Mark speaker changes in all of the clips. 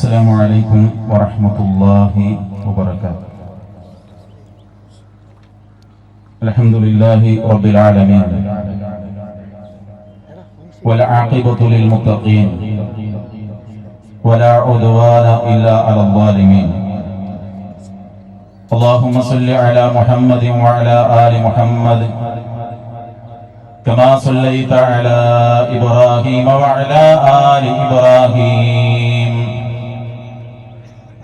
Speaker 1: السلام عليكم ورحمة الله وبركاته. الحمد لله رب العالمين. والعاقبة للمتقين. ولا عدوان إلا على الظالمين. اللهم صل على محمد وعلى آل محمد. كما صليت على إبراهيم وعلى آل إبراهيم.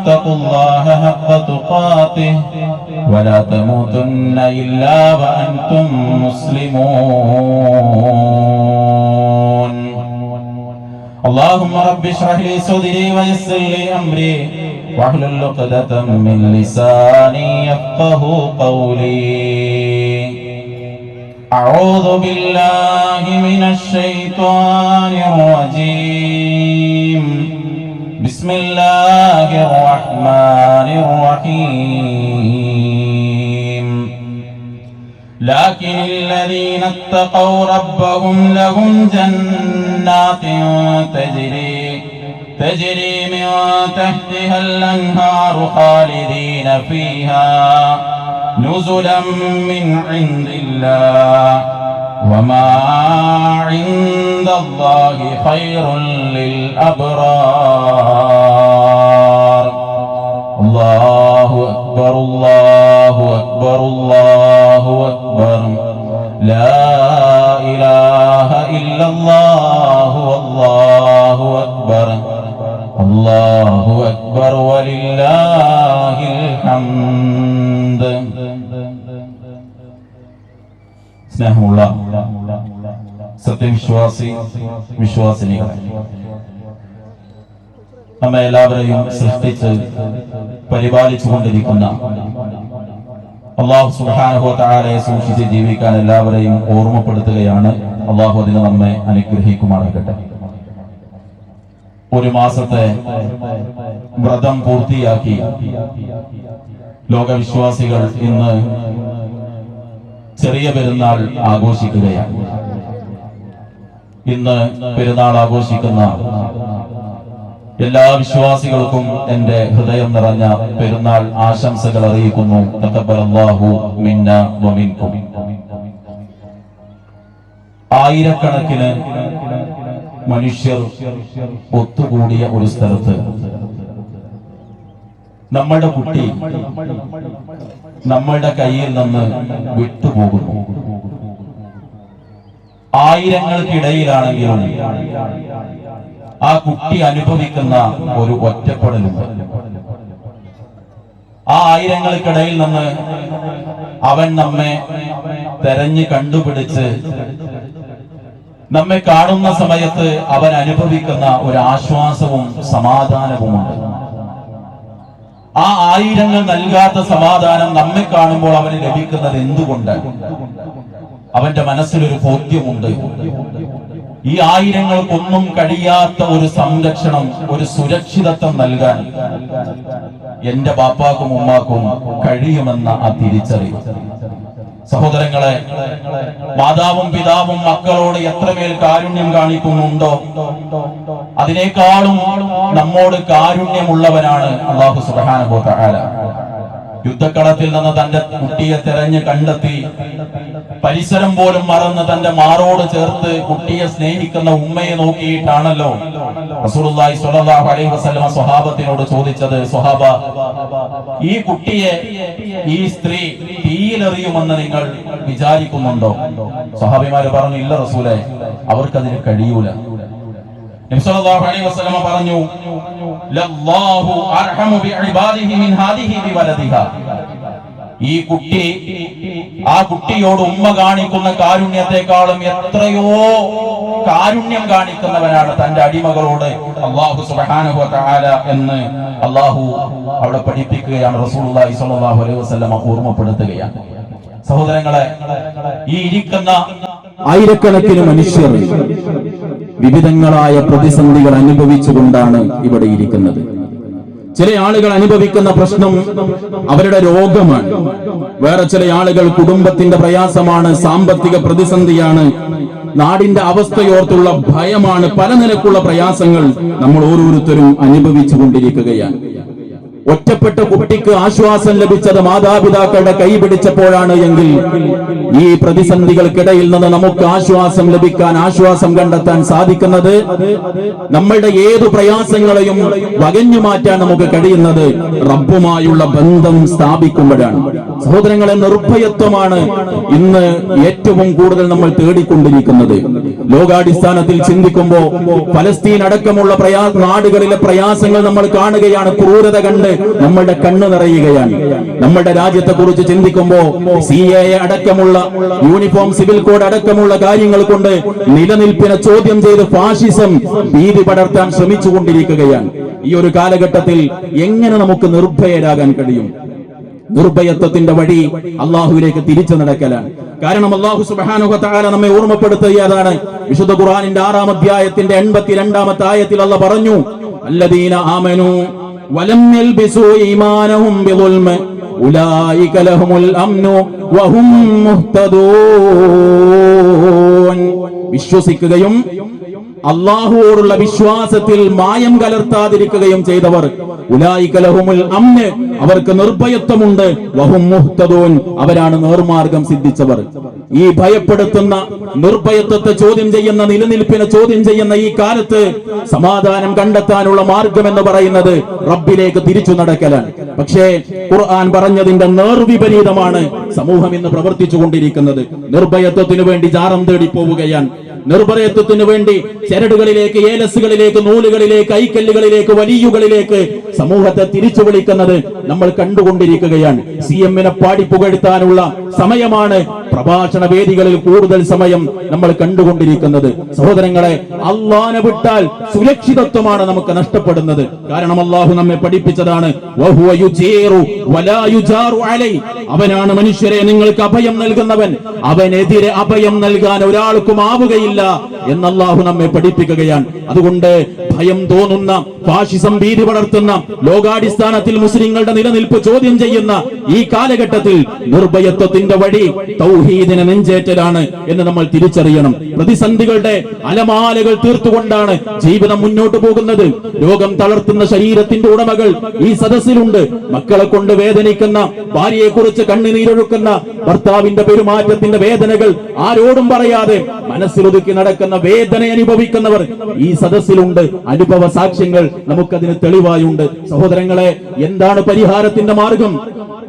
Speaker 1: آمنوا اتقوا الله حق تقاته ولا تموتن إلا وأنتم مسلمون. اللهم رب اشرح لي صدري ويسر لي أمري واحلل عقدة من لساني يفقه قولي. أعوذ بالله من الشيطان الرجيم. بسم الله الرحمن الرحيم. لكن الذين اتقوا ربهم لهم جنات تجري تجري من تحتها الأنهار خالدين فيها. نزلا من عند الله. وما عند الله خير للأبرار. സത്യവിശ്വാസി വിശ്വാസിനികളെ. നമ്മെ എല്ലാവരെയും സൃഷ്ടിച്ച് പരിപാലിച്ചുകൊണ്ടിരിക്കുന്ന അള്ളാഹു താലയെ സൂക്ഷിച്ച് ജീവിക്കാൻ എല്ലാവരെയും ഓർമ്മപ്പെടുത്തുകയാണ് അള്ളാഹു അതിന് നമ്മെ അനുഗ്രഹിക്കുമാറാകട്ടെ. ഒരു മാസത്തെ വ്രതം പൂർത്തിയാക്കി ലോകവിശ്വാസികൾ ഇന്ന് ചെറിയ പെരുന്നാൾ ആഘോഷിക്കുകയാണ്. ഇന്ന് പെരുന്നാൾ ആഘോഷിക്കുന്ന എല്ലാ വിശ്വാസികൾക്കും എന്റെ ഹൃദയം നിറഞ്ഞ പെരുന്നാൾ ആശംസകൾ അറിയിക്കുന്നു. ആയിരക്കണക്കിന് മനുഷ്യർ ഒത്തുകൂടിയ ഒരു സ്ഥലത്ത് നമ്മളുടെ കുട്ടി നമ്മളുടെ കയ്യിൽ നിന്ന് വിട്ടുപോകുന്നു. ആയിരങ്ങൾക്കിടയിലാണെങ്കിലും ആ കുട്ടി അനുഭവിക്കുന്ന ഒരു ഒറ്റപ്പെടലുണ്ട്. ആ ആയിരങ്ങൾക്കിടയിൽ നിന്ന് അവൻ നമ്മെ തെരഞ്ഞു കണ്ടുപിടിച്ച് നമ്മെ കാണുന്ന സമയത്ത് അവൻ അനുഭവിക്കുന്ന ഒരു ആശ്വാസവും സമാധാനവുമുണ്ട്. ആ ആയിരങ്ങൾ നൽകാത്ത സമാധാനം നമ്മെ കാണുമ്പോൾ അവന് ലഭിക്കുന്നത് എന്തുകൊണ്ട്? അവന്റെ മനസ്സിലൊരു ബോധ്യമുണ്ട്. ഈ ആയിരങ്ങൾക്കൊന്നും കഴിയാത്ത ഒരു സംരക്ഷണം ഒരു സുരക്ഷിതത്വം നൽകാൻ എന്റെ ബാപ്പാക്കും ഉമ്മാക്കും കഴിയുമെന്ന ആ തിരിച്ചറിവ്. സഹോദരങ്ങളെ മാതാവും പിതാവും മക്കളോട് എത്രമേൽ കാരുണ്യം കാണിക്കുന്നുണ്ടോ അതിനേക്കാളും നമ്മോട് കാരുണ്യമുള്ളവനാണ് അള്ളാഹു സുബാനുഭവ യുദ്ധക്കളത്തിൽ നിന്ന് തന്റെ കുട്ടിയെ തെരഞ്ഞ് കണ്ടെത്തി. പരിസരം പോലും മറന്ന് തന്റെ മാറോട് ചേർത്ത് കുട്ടിയെ സ്നേഹിക്കുന്ന ഉമ്മയെ നോക്കിയിട്ടാണല്ലോ റസൂലുള്ളാഹി സ്വല്ലല്ലാഹു അലൈഹി സ്വഹാബത്തിനോട് ചോദിച്ചത് സ്വഹാബ ഈ കുട്ടിയെ ഈ സ്ത്രീ തീയിലെറിയുമെന്ന് നിങ്ങൾ വിചാരിക്കുന്നുണ്ടോ? സ്വഹാബിമാര് പറഞ്ഞു ഇല്ല റസൂലെ അവർക്കതിന് കഴിയൂല. അലൈഹി വസല്ലമ പറഞ്ഞു ലല്ലാഹു അർഹമു ബിഇബാദിഹി മിൻ ഹാദിഹി ബിവലദിഹാ. ഈ കുട്ടി ആ കുട്ടിയോട് ഉമ്മ കാണിക്കുന്ന കാരുണ്യത്തെക്കാളും എത്രയോ കാരുണ്യം കാണിക്കുന്നവനാണ് തന്റെ അടിമകളോട് അള്ളാഹു സുബ്ഹാനഹു വ എന്ന് അള്ളാഹു അവിടെ പഠിപ്പിക്കുകയാണ് റസൂലുള്ളാഹി സ്വല്ലല്ലാഹു അലൈഹി വസ്ലമ ഓർമ്മപ്പെടുത്തുകയാണ്. സഹോദരങ്ങളെ ഈ ഇരിക്കുന്ന
Speaker 2: ആയിരക്കണക്കിന് മനുഷ്യർ വിവിധങ്ങളായ പ്രതിസന്ധികൾ അനുഭവിച്ചുകൊണ്ടാണ് ഇവിടെ ഇരിക്കുന്നത്. ചില ആളുകൾ അനുഭവിക്കുന്ന പ്രശ്നം അവരുടെ രോഗമാണ്. വേറെ ചില ആളുകൾ കുടുംബത്തിന്റെ പ്രയാസമാണ് സാമ്പത്തിക പ്രതിസന്ധിയാണ്. നാടിന്റെ അവസ്ഥയോർത്തുള്ള ഭയമാണ്. പല നിലക്കുള്ള പ്രയാസങ്ങൾ നമ്മൾ ഓരോരുത്തരും അനുഭവിച്ചു കൊണ്ടിരിക്കുകയാണ് ഒറ്റപ്പെട്ട കുട്ടിക്ക് ആശ്വാസം ലഭിച്ചത് മാതാപിതാക്കളുടെ കൈ പിടിച്ചപ്പോഴാണ് എങ്കിൽ ഈ പ്രതിസന്ധികൾക്കിടയിൽ നിന്ന് നമുക്ക് ആശ്വാസം ലഭിക്കാൻ ആശ്വാസം കണ്ടെത്താൻ സാധിക്കുന്നത് നമ്മളുടെ ഏതു പ്രയാസങ്ങളെയും വകഞ്ഞു മാറ്റാൻ നമുക്ക് കഴിയുന്നത് റബ്ബുമായുള്ള ബന്ധം സ്ഥാപിക്കുമ്പോഴാണ്. സഹോദരങ്ങളെ നിർഭയത്വമാണ് ഇന്ന് ഏറ്റവും കൂടുതൽ നമ്മൾ തേടിക്കൊണ്ടിരിക്കുന്നത്. ലോകാടിസ്ഥാനത്തിൽ ചിന്തിക്കുമ്പോൾ ഫലസ്തീൻ അടക്കമുള്ള പ്രയാ നാടുകളിലെ പ്രയാസങ്ങൾ നമ്മൾ കാണുകയാണ് ക്രൂരത കണ്ട് നമ്മളുടെ കണ്ണു നിറയുകയാണ്. നമ്മുടെ രാജ്യത്തെ കുറിച്ച് ചിന്തിക്കുമ്പോ സി എ അടക്കമുള്ള യൂണിഫോം സിവിൽ കോഡ് അടക്കമുള്ള കാര്യങ്ങൾ കൊണ്ട് നിലനിൽപ്പിനെ ചോദ്യം ചെയ്ത് ഫാഷിസം ഭീതി പടർത്താൻ ശ്രമിച്ചുകൊണ്ടിരിക്കുകയാണ്. ഈ ഒരു കാലഘട്ടത്തിൽ എങ്ങനെ നമുക്ക് നിർഭയരാകാൻ കഴിയും? നിർഭയത്വത്തിന്റെ വഴി അള്ളാഹുവിലേക്ക് തിരിച്ചു നടക്കലാണ്. കാരണം അള്ളാഹു സുബാനുഹത്താല നമ്മെ ഓർമ്മപ്പെടുത്തുകയാണ് വിശുദ്ധ ഖുറാനിന്റെ ആറാം അധ്യായത്തിന്റെ എൺപത്തിരണ്ടാമത്തെ ആയത്തിൽ അല്ല പറഞ്ഞു അല്ലദീന ആമനു വലം ഉലൈക ലഹുമുൽ അംനു വഹും മുഹ്തദൂൻ. വിശ്വസിക്കുകയും അള്ളാഹുവോടുള്ള വിശ്വാസത്തിൽ മായം കലർത്താതിരിക്കുകയും ചെയ്തവർ. അമ്ന് അവർക്ക് നിർഭയത്വമുണ്ട്. വഹും മുഹ്തദൂൻ അവരാണ് നേർമാർഗം സിദ്ധിച്ചവർ. ഈ ഭയപ്പെടുത്തുന്ന നിർഭയത്വത്തെ ചോദ്യം ചെയ്യുന്ന നിലനിൽപ്പിനെ ചോദ്യം ചെയ്യുന്ന ഈ കാലത്ത് സമാധാനം കണ്ടെത്താനുള്ള മാർഗം എന്ന് പറയുന്നത് റബ്ബിലേക്ക് തിരിച്ചു നടക്കലാണ്. പക്ഷേ ഖുർആൻ പറഞ്ഞതിന്റെ നേർവിപരീതമാണ് സമൂഹം ഇന്ന് പ്രവർത്തിച്ചു കൊണ്ടിരിക്കുന്നത്. നിർഭയത്വത്തിനു വേണ്ടി ജാറം തേടി പോവുകയാണ്. നിർഭയത്വത്തിനു വേണ്ടി ചരടുകളിലേക്ക് ഏലസുകളിലേക്ക് നൂലുകളിലേക്ക് ഐക്കല്ലുകളിലേക്ക് വലിയുകളിലേക്ക് സമൂഹത്തെ തിരിച്ചു വിളിക്കുന്നത് നമ്മൾ കണ്ടുകൊണ്ടിരിക്കുകയാണ്. സി എമ്മിനെ പാടി പുകഴ്ത്താനുള്ള സമയമാണ് പ്രഭാഷണ വേദികളിൽ കൂടുതൽ സമയം നമ്മൾ കണ്ടുകൊണ്ടിരിക്കുന്നത്. സഹോദരങ്ങളെ അള്ളാനെ വിട്ടാൽ സുരക്ഷിതത്വമാണ് നമുക്ക് നഷ്ടപ്പെടുന്നത്. കാരണം അള്ളാഹു നമ്മെ പഠിപ്പിച്ചതാണ്. അവനാണ് മനുഷ്യരെ നിങ്ങൾക്ക് അഭയം നൽകുന്നവൻ. അവനെതിരെ അഭയം നൽകാൻ ഒരാൾക്കും ആവുകയില്ല എന്ന് നമ്മെ പഠിപ്പിക്കുകയാണ്. അതുകൊണ്ട് ഭയം തോന്നുന്ന ഫാഷിസം ഭീതി വളർത്തുന്ന ലോകാടിസ്ഥാനത്തിൽ മുസ്ലിങ്ങളുടെ നിലനിൽപ്പ് ചോദ്യം ചെയ്യുന്ന ഈ കാലഘട്ടത്തിൽ നിർഭയത്വത്തിന്റെ വഴി തൗഹീദിനെ നെഞ്ചേറ്റലാണ് എന്ന് നമ്മൾ തിരിച്ചറിയണം. പ്രതിസന്ധികളുടെ അലമാലകൾ തീർത്തുകൊണ്ടാണ് ജീവിതം മുന്നോട്ട് പോകുന്നത്. രോഗം തളർത്തുന്ന ശരീരത്തിന്റെ ഉടമകൾ ഈ സദസ്സിലുണ്ട്. മക്കളെ കൊണ്ട് വേദനിക്കുന്ന ഭാര്യയെക്കുറിച്ച് കണ്ണുനീരൊഴുക്കുന്ന ഭർത്താവിന്റെ പെരുമാറ്റത്തിന്റെ വേദനകൾ ആരോടും പറയാതെ മനസ്സിലൊതുക്കി നടക്കുന്ന വേദന അനുഭവിക്കുന്നവർ ഈ സദസ്സിലുണ്ട്. അനുഭവ സാക്ഷ്യങ്ങൾ നമുക്കതിന് തെളിവായുണ്ട്. സഹോദരങ്ങളെ എന്താണ് പരിഹാരത്തിന്റെ മാർഗം?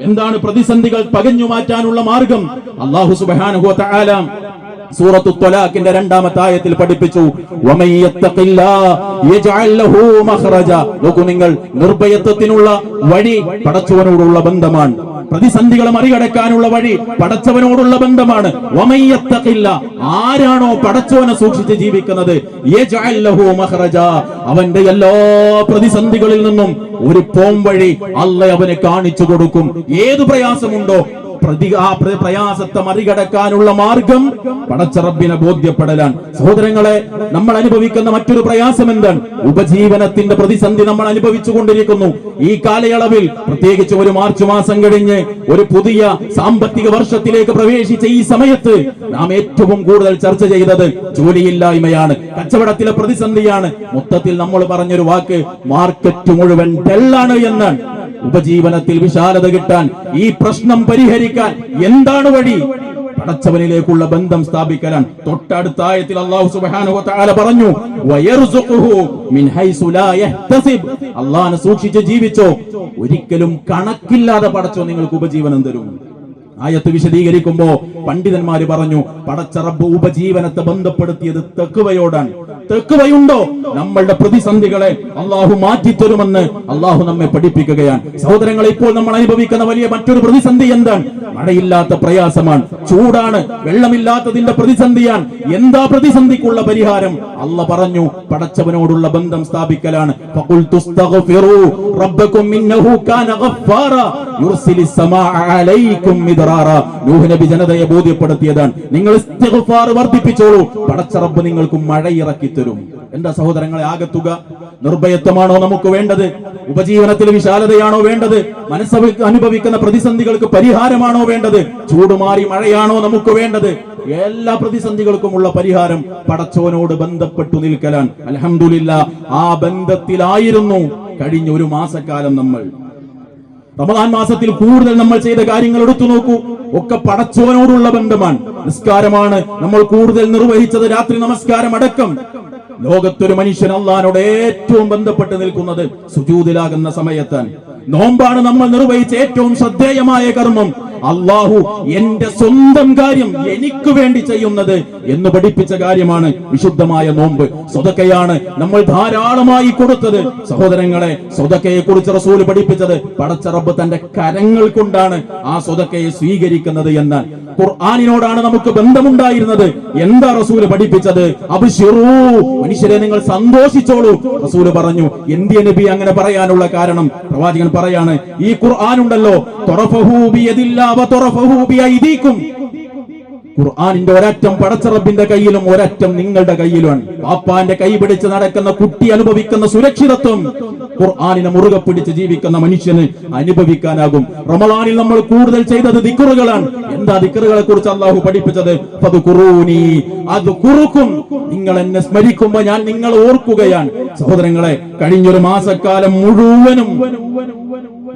Speaker 2: എന്താണ് പ്രതിസന്ധികൾ പകഞ്ഞു മാറ്റാനുള്ള മാർഗം? അള്ളാഹു സുബ്ഹാനഹു വ തആല സൂറത്തു രണ്ടാമത്തെ ആയത്തിൽ പഠിപ്പിച്ചു. നോക്കൂ നിങ്ങൾ നിർഭയത്വത്തിനുള്ള വഴി പടച്ചവനോടുള്ള ബന്ധമാണ്. പ്രതിസന്ധികളെ മറികടക്കാനുള്ള വഴി പടച്ചവനോടുള്ള ബന്ധമാണ്. ആരാണോ പടച്ചവനെ സൂക്ഷിച്ച് ജീവിക്കുന്നത്? അവന്റെ എല്ലാ പ്രതിസന്ധികളിൽ നിന്നും ഒരു പോം വഴി അല്ല അവന് കാണിച്ചു കൊടുക്കും. ഏത് പ്രയാസമുണ്ടോ പ്രതി ആ പ്ര- പ്രയാസത്തെ മറികടക്കാനുള്ള മാർഗം പടച്ചറബിനെ ബോധ്യപ്പെടലാണ്. സഹോദരങ്ങളെ നമ്മൾ അനുഭവിക്കുന്ന മറ്റൊരു പ്രയാസം എന്താണ് ഉപജീവനത്തിന്റെ പ്രതിസന്ധി നമ്മൾ അനുഭവിച്ചു കൊണ്ടിരിക്കുന്നു. ഈ കാലയളവിൽ പ്രത്യേകിച്ച് ഒരു മാർച്ച് മാസം കഴിഞ്ഞ് ഒരു പുതിയ സാമ്പത്തിക വർഷത്തിലേക്ക് പ്രവേശിച്ച ഈ സമയത്ത് നാം ഏറ്റവും കൂടുതൽ ചർച്ച ചെയ്തത് ജോലിയില്ലായ്മയാണ് കച്ചവടത്തിലെ പ്രതിസന്ധിയാണ്. മൊത്തത്തിൽ നമ്മൾ പറഞ്ഞൊരു വാക്ക് മാർക്കറ്റ് മുഴുവൻ ഡെല്ലാണ് എന്നാണ്. ഉപജീവനത്തിൽ വിശാലത കിട്ടാൻ ഈ പ്രശ്നം പരിഹരിക്കാൻ എന്താണ് വഴി? പടച്ചവനിലേക്കുള്ള ബന്ധം സ്ഥാപിക്കലാണ്. തൊട്ടടുത്ത ആയത്തിൽ അല്ലാഹു സുബ്ഹാനഹു വതആല പറഞ്ഞു മിൻ ലാ യഹ്തസിബ്. അല്ലാഹനെ സൂക്ഷിച്ച് ജീവിച്ചോ? ഒരിക്കലും കണക്കില്ലാതെ പടച്ചോ നിങ്ങൾക്ക് ഉപജീവനം തരും. ആയത്ത് വിശദീകരിക്കുമ്പോ പണ്ഡിതന്മാര് പറഞ്ഞു പടച്ചറബ് ഉപജീവനത്തെ ബന്ധപ്പെടുത്തിയത് തെക്കുവയോടാണ് തെക്കുവയുണ്ടോ? നമ്മളുടെ പ്രതിസന്ധികളെ അള്ളാഹു മാറ്റിത്തരുമെന്ന് അള്ളാഹു നമ്മെ പഠിപ്പിക്കുകയാണ്. സഹോദരങ്ങളെ ഇപ്പോൾ നമ്മൾ അനുഭവിക്കുന്ന വലിയ മറ്റൊരു പ്രതിസന്ധി എന്താണ്? മഴയില്ലാത്ത പ്രയാസമാണ്. ചൂടാണ്. വെള്ളമില്ലാത്തതിന്റെ പ്രതിസന്ധിയാണ്. എന്താ പ്രതിസന്ധിക്കുള്ള പരിഹാരം? അല്ല പറഞ്ഞു പടച്ചവനോടുള്ള ബന്ധം സ്ഥാപിക്കലാണ്. ജനതയെ ബോധ്യപ്പെടുത്തിയതാണ്. നിങ്ങൾ വർദ്ധിപ്പിച്ചോളൂ. പടച്ചറബ് നിങ്ങൾക്ക് മഴ ഇറക്കി തരും. എന്താ സഹോദരങ്ങളെ ആകത്തുക നിർഭയത്വമാണോ നമുക്ക് വേണ്ടത്? ഉപജീവനത്തിൽ വിശാലതയാണോ വേണ്ടത്? മനസ്സ് അനുഭവിക്കുന്ന പ്രതിസന്ധികൾക്ക് പരിഹാരമാണോ വേണ്ടത്? ചൂടുമാറി മഴയാണോ നമുക്ക് വേണ്ടത്? എല്ലാ പ്രതിസന്ധികൾക്കുമുള്ള പരിഹാരം പടച്ചോനോട് ബന്ധപ്പെട്ടു നിൽക്കലാണ്. അലഹമില്ല ആ ബന്ധത്തിലായിരുന്നു കഴിഞ്ഞ ഒരു മാസക്കാലം നമ്മൾ. റമദാൻ മാസത്തിൽ കൂടുതൽ നമ്മൾ ചെയ്ത കാര്യങ്ങൾ എടുത്തു നോക്കൂ. ഒക്കെ പടച്ചവനോടുള്ള ബന്ധമാണ്. നിസ്കാരമാണ് നമ്മൾ കൂടുതൽ നിർവഹിച്ചത് രാത്രി നമസ്കാരം അടക്കം. ലോകത്തൊരു മനുഷ്യൻ അള്ളഹാനോട് ഏറ്റവും ബന്ധപ്പെട്ട് നിൽക്കുന്നത് സുജൂതിലാകുന്ന സമയത്താണ്. നോമ്പാണ് നമ്മൾ നിർവഹിച്ച ഏറ്റവും ശ്രദ്ധേയമായ കർമ്മം. അള്ളാഹു എന്റെ സ്വന്തം കാര്യം എനിക്ക് വേണ്ടി ചെയ്യുന്നത് എന്ന് പഠിപ്പിച്ച കാര്യമാണ് വിശുദ്ധമായ നോമ്പ്. സ്വതക്കയാണ് നമ്മൾ ധാരാളമായി കൊടുത്തത്. സഹോദരങ്ങളെ സ്വതക്കയെ കുറിച്ച് റസൂൽ പഠിപ്പിച്ചത് പടച്ചറബ് തന്റെ കരങ്ങൾ കൊണ്ടാണ് ആ സ്വതക്കയെ സ്വീകരിക്കുന്നത് എന്നാൽ ഖുർആാനിനോടാണ് നമുക്ക് ബന്ധമുണ്ടായിരുന്നത്. എന്താ റസൂൽ പഠിപ്പിച്ചത്? അബിഷിറൂ മനുഷ്യരെ നിങ്ങൾ സന്തോഷിച്ചോളൂ. റസൂൽ പറഞ്ഞു എന്തിയ നബി അങ്ങനെ പറയാനുള്ള കാരണം? പ്രവാചകൻ പറയാണ് ഈ ഖുർആൻ ഉണ്ടല്ലോ ഖുർആാനിന്റെ ഒരറ്റം പടച്ചറബിന്റെ കയ്യിലും ഒരറ്റം നിങ്ങളുടെ കയ്യിലുമാണ്. പാപ്പാന്റെ കൈ പിടിച്ച് നടക്കുന്ന കുട്ടി അനുഭവിക്കുന്ന സുരക്ഷിതത്വം. ഖുർആാനിനെ മുറുകെ പിടിച്ച് ജീവിക്കുന്ന മനുഷ്യന് അനുഭവിക്കാനാകും. റമദാനിൽ നമ്മൾ കൂടുതൽ ചെയ്തത് ദിക്കറുകളാണ് എന്താ ദിക്കറുകളെ കുറിച്ച് അള്ളാഹു പഠിപ്പിച്ചത്? അത് കുറൂനി അത് കുറുക്കും. നിങ്ങൾ എന്നെ സ്മരിക്കുമ്പോ ഞാൻ നിങ്ങൾ ഓർക്കുകയാണ്. സഹോദരങ്ങളെ കഴിഞ്ഞൊരു മാസക്കാലം മുഴുവനും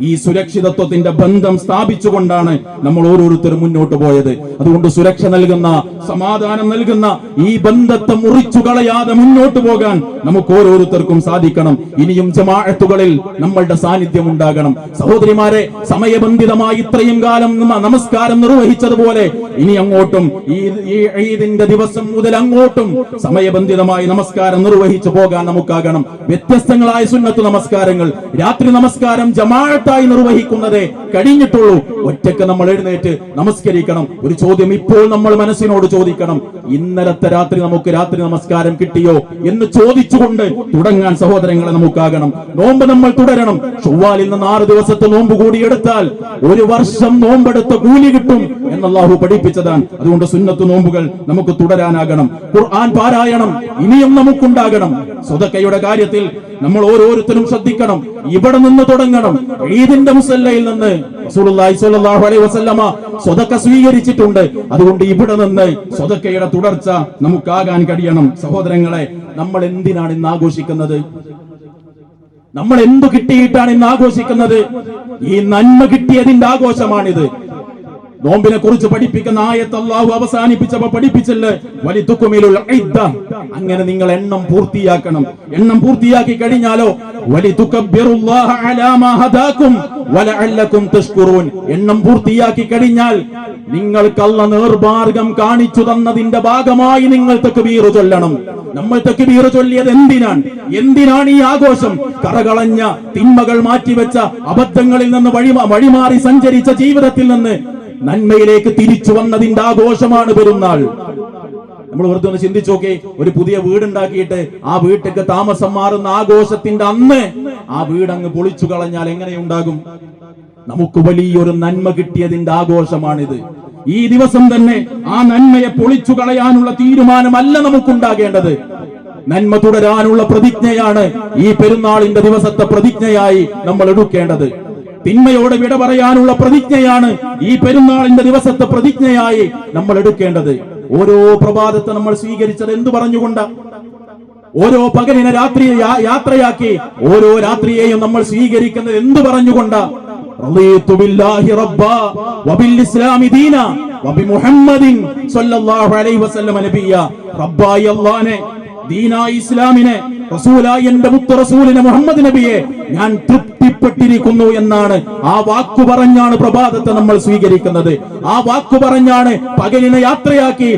Speaker 2: ഈ സുരക്ഷിതത്വത്തിന്റെ ബന്ധം സ്ഥാപിച്ചുകൊണ്ടാണ് നമ്മൾ ഓരോരുത്തരും മുന്നോട്ട് പോയത്. അതുകൊണ്ട് സുരക്ഷ നൽകുന്ന സമാധാനം നൽകുന്ന ഈ ബന്ധത്തെ മുറിച്ചു കളയാതെ മുന്നോട്ട് പോകാൻ നമുക്ക് ഓരോരുത്തർക്കും സാധിക്കണം. ഇനിയും ജമാഅത്തുകളിൽ നമ്മളുടെ സാന്നിധ്യം ഉണ്ടാകണം. സഹോദരിമാരെ സമയബന്ധിതമായി ഇത്രയും കാലം നമസ്കാരം നിർവഹിച്ചതുപോലെ ഇനി അങ്ങോട്ടും ഈ ഈദിന്റെ ദിവസം മുതൽ അങ്ങോട്ടും സമയബന്ധിതമായി നമസ്കാരം നിർവഹിച്ചു പോകാൻ നമുക്കാകണം. വ്യത്യസ്തങ്ങളായ സുന്നത്ത് നമസ്കാരങ്ങൾ. രാത്രി നമസ്കാരം ജമാഅത്തായി നിർവഹിക്കുന്നതേ കഴിഞ്ഞിട്ടുള്ളൂ. ഒറ്റയ്ക്ക് നമ്മൾ എഴുന്നേറ്റ് നമസ്കരിക്കണം. ഒരു ചോദ്യം ഇപ്പോൾ നമ്മൾ മനസ്സിനോട് ചോദിക്കണം. ഇന്നലത്തെ രാത്രി നമുക്ക് രാത്രി നമസ്കാരം കിട്ടിയോ എന്ന് ചോദിച്ചുകൊണ്ട് തുടങ്ങാൻ സഹോദരങ്ങളെ നമുക്കാകണം. നോമ്പ് നമ്മൾ തുടരണം. ചൊവ്വാലിൽ നിന്ന് ആറ് ദിവസത്തെ നോമ്പ് കൂടി എടുത്താൽ ഒരു വർഷം നോമ്പെടുത്ത കൂലി കിട്ടും എന്നല്ലാഹു പഠിപ്പിച്ചതാണ്. അതുകൊണ്ട് സുന്നത്ത് നോമ്പുകൾ നമുക്ക് തുടരാനാകണം. ഖുർആൻ പാരായണം ഇനിയും നമുക്കുണ്ടാകണം. സ്വതക്കയുടെ കാര്യത്തിൽ നമ്മൾ ഓരോരുത്തരും ശ്രദ്ധിക്കണം. ഇവിടെ നിന്ന് തുടങ്ങണം. ഈദിന്റെ മുസല്ലയിൽ നിന്ന് സ്വതക്ക സ്വീകരിച്ചിട്ടുണ്ട്. അതുകൊണ്ട് ഇവിടെ നിന്ന് സ്വതക്കയുടെ തുടർച്ച നമുക്കാകാൻ കഴിയണം. സഹോദരങ്ങളെ നമ്മൾ എന്തിനാണ് ഇന്ന് ആഘോഷിക്കുന്നത്? നമ്മൾ എന്തു കിട്ടിയിട്ടാണ് ഇന്ന് ആഘോഷിക്കുന്നത്? ഈ നന്മ കിട്ടിയതിന്റെ ആഘോഷമാണിത്. നോമ്പിനെ കുറിച്ച് പഠിപ്പിക്കുന്ന ആയത്ത് അവസാനിപ്പിച്ചപ്പോ പഠിപ്പിച്ചല്ലേ? ഇദ്ദ. അങ്ങനെ നിങ്ങൾ എണ്ണം പൂർത്തിയാക്കണം. എണ്ണം പൂർത്തിയാക്കി കഴിഞ്ഞാലോ? എണ്ണം പൂർത്തിയാക്കി കഴിഞ്ഞാൽ നിങ്ങൾക്ക് അല്ല നേർമാർഗം കാണിച്ചു തന്നതിന്റെ ഭാഗമായി നിങ്ങൾ തക്ബീർ ചൊല്ലണം. നമ്മൾ തക്ബീർ ചൊല്ലിയത് എന്തിനാണ്? എന്തിനാണ് ഈ ആഘോഷം? കറകളഞ്ഞ തിന്മകൾ മാറ്റിവെച്ച അബദ്ധങ്ങളിൽ നിന്ന് വഴി വഴിമാറി സഞ്ചരിച്ച ജീവിതത്തിൽ നിന്ന് നന്മയിലേക്ക് തിരിച്ചു വന്നതിന്റെ ആഘോഷമാണ് പെരുന്നാൾ. നമ്മൾ വെറുതെ ഒന്ന് ചിന്തിച്ചു നോക്കി ഒരു പുതിയ വീടുണ്ടാക്കിയിട്ട് ആ വീട്ടിലേക്ക് താമസം മാറുന്ന ആഘോഷത്തിന്റെ അന്ന് ആ വീടങ്ങ് പൊളിച്ചു കളഞ്ഞാൽ എങ്ങനെയുണ്ടാകും നമുക്ക് വലിയൊരു നന്മ കിട്ടിയതിന്റെ ആഘോഷമാണിത്. ഈ ദിവസം തന്നെ ആ നന്മയെ പൊളിച്ചു കളയാനുള്ള തീരുമാനമല്ല നമുക്കുണ്ടാകേണ്ടത്. നന്മ തുടരാനുള്ള പ്രതിജ്ഞയാണ് ഈ പെരുന്നാളിന്റെ ദിവസത്തെ പ്രതിജ്ഞയായി നമ്മൾ എടുക്കേണ്ടത്. തിന്മയോട് വിട പറയാനുള്ള പ്രതിജ്ഞയാണ് ഈ പെരുന്നാളിന്റെ ദിവസത്തെ പ്രതിജ്ഞയായി നമ്മൾ എടുക്കേണ്ടത്. ഓരോ പ്രഭാതത്തെ നമ്മൾ സ്വീകരിച്ചത് എന്തു പറഞ്ഞുകൊണ്ട? ഓരോ പകലിനെ രാത്രി യാത്രയാക്കി ഓരോ രാത്രിയെയും നമ്മൾ സ്വീകരിക്കുന്നത് എന്തു പറഞ്ഞുകൊണ്ട? റബ്ബായി ഇസ്ലാമിനെ റസൂലായി റസൂലിനെ മുഹമ്മദ് നബിയെ ഞാൻ തൃപ്തി തൃപ്തിപ്പെട്ടിരിക്കുന്നു എന്നാണ് ആ വാക്കു പറഞ്ഞാണ് പ്രഭാതത്തെ നമ്മൾ സ്വീകരിക്കുന്നത്. ആ വാക്കു പറഞ്ഞാണ് പകലിനെ യാത്രയാക്കി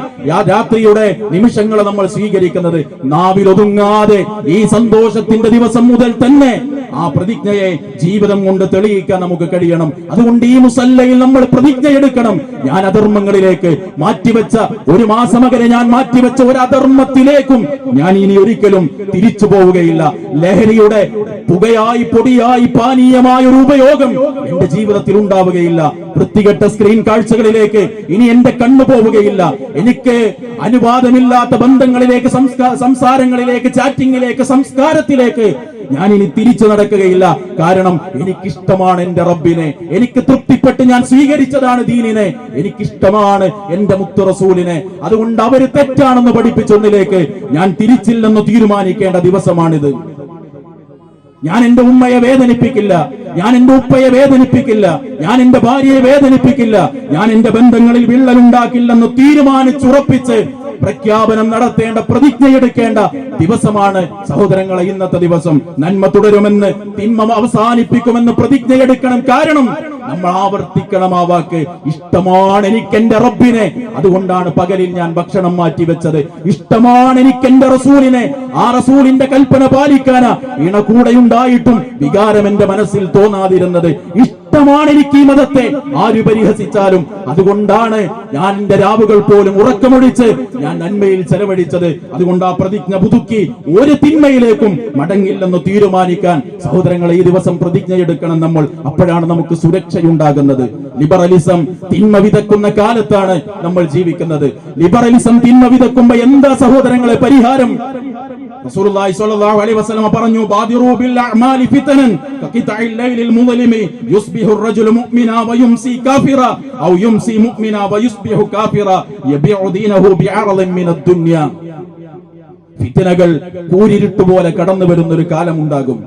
Speaker 2: രാത്രിയുടെ നിമിഷങ്ങളെ നമ്മൾ സ്വീകരിക്കുന്നത്. നാവിലൊതുങ്ങാതെ ഈ സന്തോഷത്തിന്റെ ദിവസം മുതൽ തന്നെ ആ പ്രതിജ്ഞയെ ജീവിതം കൊണ്ട് തെളിയിക്കാൻ നമുക്ക് കഴിയണം. അതുകൊണ്ട് ഈ മുസല്ലയിൽ നമ്മൾ പ്രതിജ്ഞ എടുക്കണം. ഞാൻ അധർമ്മങ്ങളിലേക്ക് മാറ്റിവെച്ച ഒരു മാസമകരെ ഞാൻ മാറ്റിവെച്ച ഒരു അധർമ്മത്തിലേക്കും ഞാൻ ഇനി ഒരിക്കലും തിരിച്ചു പോവുകയില്ല. ലഹരിയുടെ പുകയായി പൊടിയായി പാനീയമായ ഒരു ഉപയോഗം എന്റെ ജീവിതത്തിൽ ഉണ്ടാവുകയില്ല. വൃത്തികെട്ട സ്ക്രീൻ കാഴ്ചകളിലേക്ക് ഇനി എന്റെ കണ്ണു പോവുകയില്ല. എനിക്ക് അനുവാദമില്ലാത്ത ബന്ധങ്ങളിലേക്ക് സംസ്കാരങ്ങളിലേക്ക് ചാറ്റിങ്ങിലേക്ക് സംസ്കാരത്തിലേക്ക് ഞാൻ ഇനി തിരിച്ചു നടക്കുകയില്ല. കാരണം എനിക്കിഷ്ടമാണ് എന്റെ റബ്ബിനെ. എനിക്ക് തൃപ്തിപ്പെട്ട് ഞാൻ സ്വീകരിച്ചതാണ് ദീനിനെ. എനിക്കിഷ്ടമാണ് എന്റെ മുത്തു റസൂലിനെ അതുകൊണ്ട് അവർ തെറ്റാണെന്ന് പഠിപ്പിച്ചൊന്നിലേക്ക് ഞാൻ തിരിച്ചില്ലെന്ന് തീരുമാനിക്കേണ്ട ദിവസമാണിത്. ഞാൻ എന്റെ ഉമ്മയെ വേദനിപ്പിക്കില്ല. ഞാൻ എന്റെ ഉപ്പയെ വേദനിപ്പിക്കില്ല. ഞാൻ എന്റെ ഭാര്യയെ വേദനിപ്പിക്കില്ല. ഞാൻ എന്റെ ബന്ധങ്ങളിൽ വിള്ളലുണ്ടാക്കില്ലെന്ന് തീരുമാനിച്ചുറപ്പിച്ച് പ്രഖ്യാപനം നടത്തേണ്ട പ്രതിജ്ഞയെടുക്കേണ്ട ദിവസമാണ് സഹോദരങ്ങളെ ഇന്നത്തെ ദിവസം. നന്മ തുടരുമെന്ന് തിന്മ അവസാനിപ്പിക്കുമെന്ന് പ്രതിജ്ഞയെടുക്കണം കാരണം നമ്മൾ ആവർത്തിക്കണം ആ വാക്ക്. ഇഷ്ടമാണ് എനിക്ക് എന്റെ റബ്ബിനെ. അതുകൊണ്ടാണ് പകലിൽ ഞാൻ ഭക്ഷണം മാറ്റി വെച്ചത് ഇഷ്ടമാണ് എനിക്ക് എന്റെ റസൂലിനെ. ആ റസൂലിന്റെ കൽപ്പന പാലിക്കാനാ ഇണ കൂടെയുണ്ടായിട്ടും വികാരം എന്റെ മനസ്സിൽ തോന്നാതിരുന്നത്. ഇഷ്ടമാണ് എനിക്ക് ഈ മതത്തെ ആര് പരിഹസിച്ചാലും അതുകൊണ്ടാണ് ഞാൻ എന്റെ രാവുകൾ പോലും ഉറക്കമൊഴിച്ച് ഞാൻ നന്മയിൽ ചെലവഴിച്ചത്. അതുകൊണ്ട് ആ പ്രതിജ്ഞ പുതുക്കി ഒരു തിന്മയിലേക്കും മടങ്ങില്ലെന്ന് തീരുമാനിക്കാൻ സഹോദരങ്ങളെ ഈ ദിവസം പ്രതിജ്ഞ എടുക്കണം നമ്മൾ. അപ്പോഴാണ് നമുക്ക് സുരക്ഷയുണ്ടാകുന്നത്. ലിബറലിസം തിന്മ വിതക്കുന്ന കാലത്താണ് നമ്മൾ ജീവിക്കുന്നത്. ലിബറലിസം തിന്മ വിതക്കുമ്പോ എന്താ സഹോദരങ്ങളെ പരിഹാരം? റസൂലുള്ളാഹി സ്വല്ലല്ലാഹു അലൈഹി വസല്ലം പറഞ്ഞു ബാദിറു ബിൽ അഅമാലി ഫിതനൻ കഖിതഇൽ ലൈലിൽ മുദ്ലിമി യുസ്ബിഹു الرجل മുഅ്മിനാ വയുംസി കാഫിറാ ഔ യുംസി മുഅ്മിനാ വയുസ്ബിഹു കാഫിറാ യബിഉ ദീനഹു ബിഅറളിൻ മിനദ് ദുനിയ ഫിത്തനകൾ കൂരിരുട്ട് പോലെ കടന്നു വരുന്ന ഒരു കാലമുണ്ടാകും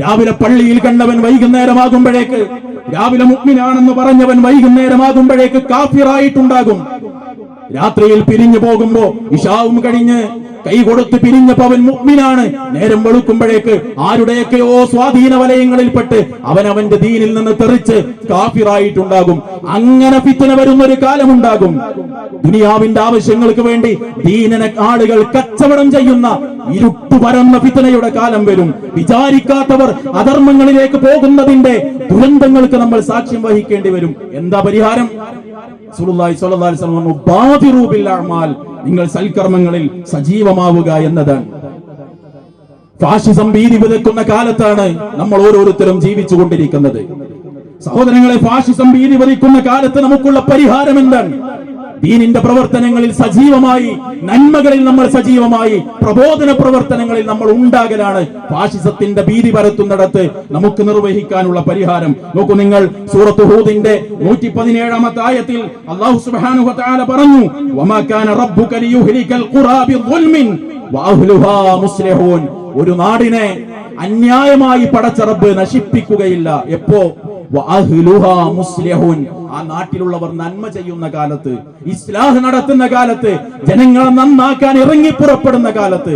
Speaker 2: രാവിലെ പള്ളിയിൽ കണ്ടവൻ വൈകുന്നേരമാകുമ്പോഴേക്ക് രാവിലെ മുഗ്മിനാണെന്ന് പറഞ്ഞവൻ വൈകുന്നേരമാകുമ്പോഴേക്ക് കാഫിറായിട്ടുണ്ടാകും രാത്രിയിൽ പിരിഞ്ഞു പോകുമ്പോ ഇഷാവും കഴിഞ്ഞ് കൈ കൊടുത്ത് പിരിഞ്ഞപ്പോ അവൻ മുഗ്മിനാണ് നേരം വെളുക്കുമ്പോഴേക്ക് ആരുടെയൊക്കെയോ സ്വാധീന വലയങ്ങളിൽപ്പെട്ട് അവൻ അവന്റെ ദീനിൽ നിന്ന് തെറിച്ച് കാഫിറായിട്ടുണ്ടാകും. അങ്ങനെ പിത്തന വരുന്ന ഒരു കാലമുണ്ടാകും. ദുനിയാവിന്റെ ആവശ്യങ്ങൾക്ക് വേണ്ടി ദീനനെ ആളുകൾ കച്ചവടം ചെയ്യുന്ന ഇരുട്ടു പരന്ന പിത്തനയുടെ കാലം വരും. വിചാരിക്കാത്തവർ അധർമ്മങ്ങളിലേക്ക് പോകുന്നതിന്റെ ദുരന്തങ്ങൾക്ക് നമ്മൾ സാക്ഷ്യം വഹിക്കേണ്ടി വരും. എന്താ പരിഹാരം? നിങ്ങൾ സൽക്കർമ്മങ്ങളിൽ സജീവമാവുക എന്നതാണ്. ഫാഷിസം ഭീതി വിതക്കുന്ന കാലത്താണ് നമ്മൾ ഓരോരുത്തരും ജീവിച്ചു കൊണ്ടിരിക്കുന്നത് സഹോദരങ്ങളെ ഫാഷിസം ഭീതി വിതക്കുന്ന കാലത്ത് നമുക്കുള്ള പരിഹാരം എന്താണ്? ദീനിന്റെ പ്രവർത്തനങ്ങളിൽ സജീവമായി നന്മകളിൽ നമ്മൾ സജീവമായി പ്രബോധന പ്രവർത്തനങ്ങളിൽ നമ്മൾ ഉണ്ടാകലാണ്. ഫാഷിസത്തിന്റെ ഭീതി പരത്തുന്നിടത്ത് നമുക്ക് നിർവഹിക്കാനുള്ള പരിഹാരം. നോക്കൂ നിങ്ങൾ സൂറത്ത് ഹൂദിന്റെ നൂറ്റി പതിനേഴാമത്തെ ആയത്തിൽ അള്ളാഹു സുബാനു പറഞ്ഞു ഒരു നാടിനെ അന്യായമായി പടച്ചറബ് നശിപ്പിക്കുകയില്ല. എപ്പോ? ആ നാട്ടിലുള്ളവർ നന്മ ചെയ്യുന്ന കാലത്ത് ഇസ്ലാഹ് നടത്തുന്ന കാലത്ത് ജനങ്ങളെ നന്നാക്കാൻ ഇറങ്ങി പുറപ്പെടുന്ന കാലത്ത്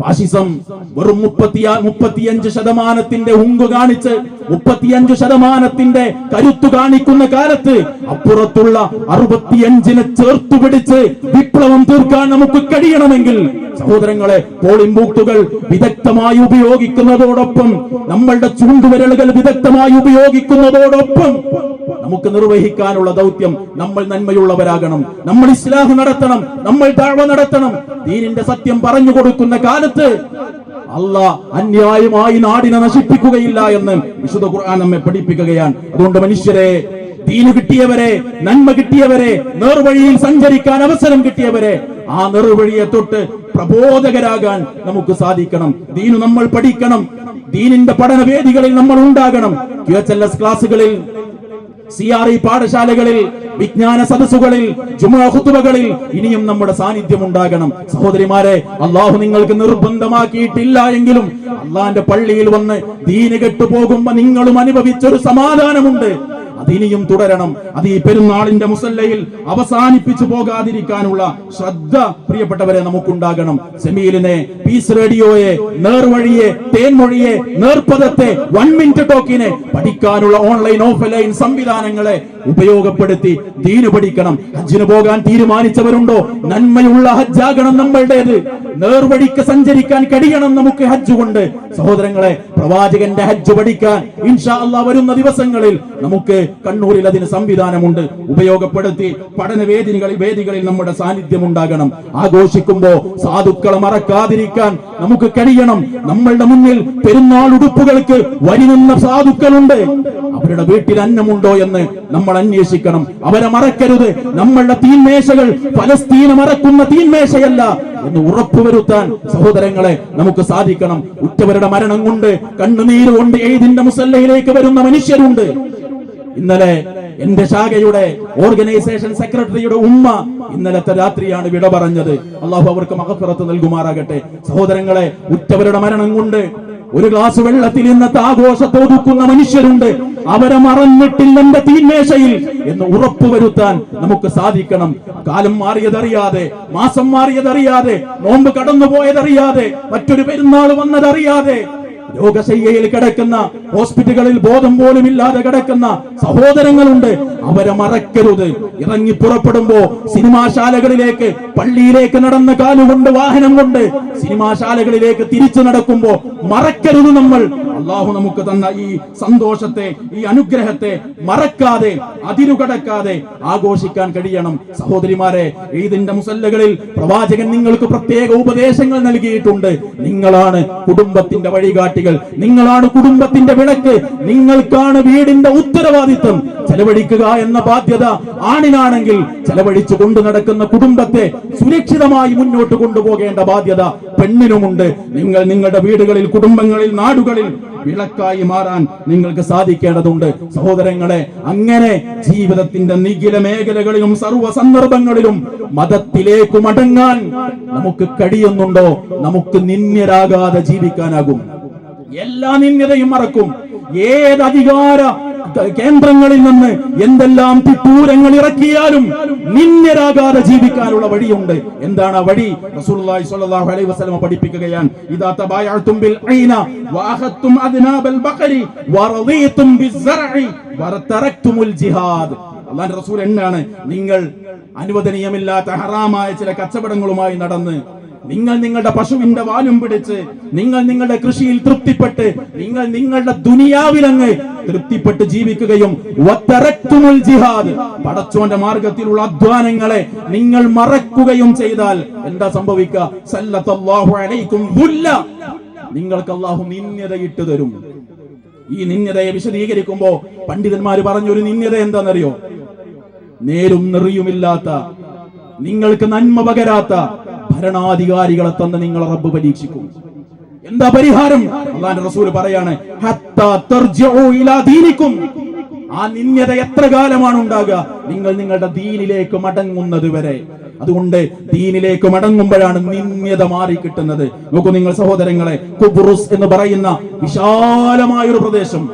Speaker 2: ഫാഷിസം വെറും മുപ്പത്തി മുപ്പത്തിയഞ്ച് ശതമാനത്തിന്റെ ഉങ്കു കാണിച്ച് മുപ്പത്തിയഞ്ച് ശതമാനത്തിന്റെ കരുത്തു കാണിക്കുന്ന കാലത്ത് അപ്പുറത്തുള്ള അറുപത്തിയഞ്ചിനെ ചേർത്തു പിടിച്ച് വിപ്ലവം തീർക്കാൻ നമുക്ക് കഴിയണമെങ്കിൽ സഹോദരങ്ങളെ പോളിംഗ് ബൂത്തുകൾ വിദഗ്ധമായി ഉപയോഗിക്കുന്നതോടൊപ്പം നമ്മളുടെ ചൂണ്ടുവിരലുകൾ വിദഗ്ധമായി ഉപയോഗിക്കുന്നതോടൊപ്പം നമുക്ക് നിർവഹിക്കാനുള്ള ദൗത്യം നമ്മൾ നന്മയുള്ളവരാകണം. നമ്മൾ ഇസ്ലാഹ് നടത്തണം. നമ്മൾ താഴ്വ നടത്തണം. ദീനിന്റെ സത്യം പറഞ്ഞു കൊടുക്കുന്ന കാലത്ത് അല്ല അന്യായമായി നാടിനെ നശിപ്പിക്കുകയില്ല എന്ന് വിശുദ്ധ ഖുർആൻ നമ്മെ പഠിപ്പിക്കുകയാണ്. അതുകൊണ്ട് മനുഷ്യരെ ദീന് കിട്ടിയവരെ നന്മ കിട്ടിയവരെ നേർവഴിയിൽ സഞ്ചരിക്കാൻ അവസരം കിട്ടിയവരെ ആ നെറുവഴിയെ തൊട്ട് പ്രബോധകരാകാൻ നമുക്ക് സാധിക്കണം. ദീനു നമ്മൾ പഠിക്കണം. ദീനിന്റെ പഠന വേദികളിൽ നമ്മൾ ഉണ്ടാകണം. ക്യുഎച്ച്എൽഎസ് ക്ലാസ്സുകളിൽ സി ആർ ഇ പാഠശാലകളിൽ വിജ്ഞാന സദസ്സുകളിൽ ജുമുഅ ഖുതുബകളിൽ ഇനിയും നമ്മുടെ സാന്നിധ്യം ഉണ്ടാകണം. സഹോദരിമാരെ അള്ളാഹു നിങ്ങൾക്ക് നിർബന്ധമാക്കിയിട്ടില്ല എങ്കിലും അള്ളാന്റെ പള്ളിയിൽ വന്ന് ദീന് കെട്ടുപോകുമ്പോ നിങ്ങളും അനുഭവിച്ചൊരു സമാധാനമുണ്ട്. അതിനിയും തുടരണം. അത് ഈ പെരുന്നാളിന്റെ മുസല്ലയിൽ അവസാനിപ്പിച്ചു പോകാതിരിക്കാനുള്ള ശ്രദ്ധ പ്രിയപ്പെട്ടവരെ നമുക്കുണ്ടാകണം. സെമീലിനെ പീസ് റേഡിയോയെ നേർവഴിയെ തേൻമൊഴിയെ നേർപ്പദത്തെ വൺ മിനിറ്റ് ടോക്കിനെ പഠിക്കാനുള്ള ഓൺലൈൻ ഓഫ്ലൈൻ സംവിധാനങ്ങളെ ഉപയോഗപ്പെടുത്തി ദീന് പഠിക്കണം. ഹജ്ജിന് പോകാൻ തീരുമാനിച്ചവരുണ്ടോ? നന്മയുള്ള ഹജ്ജാകണം നമ്മളുടേത്. നേർവഴിക്ക് സഞ്ചരിക്കാൻ കഴിയണം നമുക്ക് ഹജ്ജ് കൊണ്ട്. സഹോദരങ്ങളെ പ്രവാചകന്റെ ഹജ്ജ് പഠിക്കാൻ ഇൻഷാ അല്ലാ വരുന്ന ദിവസങ്ങളിൽ നമുക്ക് കണ്ണൂരിൽ അതിന് സംവിധാനമുണ്ട്. ഉപയോഗപ്പെടുത്തി പഠന വേദികളിൽ വേദികളിൽ നമ്മുടെ സാന്നിധ്യം ഉണ്ടാകണം. ആഘോഷിക്കുമ്പോ സാധുക്കളെ മറക്കാതിരിക്കാൻ നമുക്ക് കഴിയണം. നമ്മളുടെ മുന്നിൽ പെരുന്നാൾ ഉടുപ്പുകൾക്ക് വരി നിന്ന സാധുക്കളുണ്ട്. അവരുടെ വീട്ടിൽ അന്നമുണ്ടോ എന്ന് നമ്മൾ അന്വേഷിക്കണം അവരെ മറക്കരുത്. നമ്മളുടെ തീന്മേശകൾ പലസ്തീന മറക്കുന്ന തീന്മേശയല്ല എന്ന് ഉറപ്പുവരുത്താൻ സഹോദരങ്ങളെ നമുക്ക് സാധിക്കണം. ഉറ്റവരുടെ മരണം കൊണ്ട് കണ്ണുനീര് കൊണ്ട് എഴുതിന്റെ മുസല്ലയിലേക്ക് വരുന്ന മനുഷ്യരുണ്ട്. ഇന്നലെ എന്റെ ശാഖയുടെ ഓർഗനൈസേഷൻ സെക്രട്ടറിയുടെ ഉമ്മ ഇന്നലത്തെ രാത്രിയാണ് വിട പറഞ്ഞത്. അള്ളാഹു അവർക്ക് മകപ്പുറത്ത് നൽകുമാറാകട്ടെ. സഹോദരങ്ങളെ ഉറ്റവരുടെ മരണം കൊണ്ട് ഒരു ഗ്ലാസ് വെള്ളത്തിൽ ഇന്നത്തെ ആഘോഷത്തെ ഒതുക്കുന്ന മനുഷ്യരുണ്ട്. അവരെ മറന്നിട്ടില്ലെന്റെ തീന്മേശയിൽ എന്ന് ഉറപ്പുവരുത്താൻ നമുക്ക് സാധിക്കണം. കാലം മാറിയതറിയാതെ മാസം മാറിയതറിയാതെ നോമ്പ് കടന്നുപോയതറിയാതെ മറ്റൊരു പെരുന്നാൾ വന്നതറിയാതെ രോഗശയ്യയിൽ കിടക്കുന്ന ഹോസ്പിറ്റലുകളിൽ ബോധം പോലും ഇല്ലാതെ കിടക്കുന്ന സഹോദരങ്ങളുണ്ട്. അവരെ മറക്കരുത്. ഇറങ്ങി പുറപ്പെടുമ്പോ സിനിമാശാലകളിലേക്ക് പള്ളിയിലേക്ക് നടന്ന കാലുകൊണ്ട് വാഹനം കൊണ്ട് സിനിമാശാലകളിലേക്ക് തിരിച്ചു നടക്കുമ്പോ മറക്കരുത് നമ്മൾ. അള്ളാഹു നമുക്ക് തന്ന ഈ സന്തോഷത്തെ ഈ അനുഗ്രഹത്തെ മറക്കാതെ അതിരുകടക്കാതെ ആഘോഷിക്കാൻ കഴിയണം. സഹോദരിമാരെ ഈദിന്റെ മുസല്ലകളിൽ പ്രവാചകൻ നിങ്ങൾക്ക് പ്രത്യേക ഉപദേശങ്ങൾ നൽകിയിട്ടുണ്ട്. നിങ്ങളാണ് കുടുംബത്തിന്റെ വഴികാട്ടികൾ. നിങ്ങളാണ് കുടുംബത്തിന്റെ വിളക്ക് നിങ്ങൾക്കാണ് വീടിന്റെ ഉത്തരവാദിത്വം. ചെലവഴിക്കുക എന്ന ബാധ്യത ആണിനാണെങ്കിൽ ചെലവഴിച്ചു കൊണ്ടു നടക്കുന്ന കുടുംബത്തെ സുരക്ഷിതമായി മുന്നോട്ട് കൊണ്ടുപോകേണ്ട ബാധ്യത പെണ്ണിനുമുണ്ട്. നിങ്ങൾ നിങ്ങളുടെ വീടുകളിൽ കുടുംബങ്ങളിൽ നാടുകളിൽ വിളക്കായി മാറാൻ നിങ്ങൾക്ക് സാധിക്കേണ്ടതുണ്ട്. സഹോദരങ്ങളെ അങ്ങനെ ജീവിതത്തിന്റെ നിഖില മേഖലകളിലും സർവ സന്ദർഭങ്ങളിലും മതത്തിലേക്ക് മടങ്ങാൻ നമുക്ക് കഴിയുന്നുണ്ടോ? നമുക്ക് നിന്ദ്യരാകാതെ ജീവിക്കാനാകും. എല്ലാ നിന്ദ്യതയും മറക്കും. ഏത് അധികാര കേന്ദ്രങ്ങളിൽ നിന്ന് എന്തെല്ലാം തിട്ടൂരങ്ങൾ ഇറക്കിയാലും നിന്ദ്യരാകാതെ ജീവിക്കാനുള്ള വഴിയുണ്ട്. എന്താണ് ആ വഴി? റസൂലുള്ളാഹി സ്വല്ലല്ലാഹു അലൈഹി വസല്ലം പഠിപ്പിക്കുകയാണ്. ഇദാ ബിൽ ഐന ബഖരി ജിഹാദ്. റസൂൽ എന്നാണ്? നിങ്ങൾ അനുവദനീയമില്ലാത്ത ഹറാമായ ചില കച്ചവടങ്ങളുമായി നടന്ന് നിങ്ങൾ നിങ്ങളുടെ പശുവിന്റെ വാലും പിടിച്ച് നിങ്ങൾ നിങ്ങളുടെ കൃഷിയിൽ തൃപ്തിപ്പെട്ട് നിങ്ങൾ നിങ്ങളുടെ ദുനിയാവിലങ്ങ് തൃപ്തിപ്പെട്ട് ജീവിക്കുകയും ജിഹാദ്. പടച്ചോന്റെ മാർഗത്തിലുള്ള അധ്വാനങ്ങളെ നിങ്ങൾ മറക്കുകയും ചെയ്താൽ എന്താ സംഭവിക്കുക? നിങ്ങൾക്ക് അള്ളാഹു നിന്യതയിട്ട് തരും. ഈ നിന്യതയെ വിശദീകരിക്കുമ്പോ പണ്ഡിതന്മാർ പറഞ്ഞൊരു നിന്യത എന്താണെന്നറിയോ നേരും നെറിയുമില്ലാത്ത നിങ്ങൾക്ക് നന്മ പകരാത്ത ഭരണാധികാരികളെ തന്ന് നിങ്ങൾ റബ്ബ് പരീക്ഷിക്കും. എന്താ പരിഹാരം? അള്ളാന്റെ റസൂൽ പറയാണ് ആ നിന്യത എത്ര കാലമാണ് ഉണ്ടാകുക? നിങ്ങൾ നിങ്ങളുടെ ദീനിലേക്ക് മടങ്ങുന്നത് വരെ. അതുകൊണ്ട് ദീനിലേക്ക് മടങ്ങുമ്പോഴാണ് നിന്യത മാറി കിട്ടുന്നത്. നോക്കൂ നിങ്ങൾ സഹോദരങ്ങളെ കുബ്രുസ് എന്ന് പറയുന്ന വിശാലമായ ഒരു പ്രദേശം.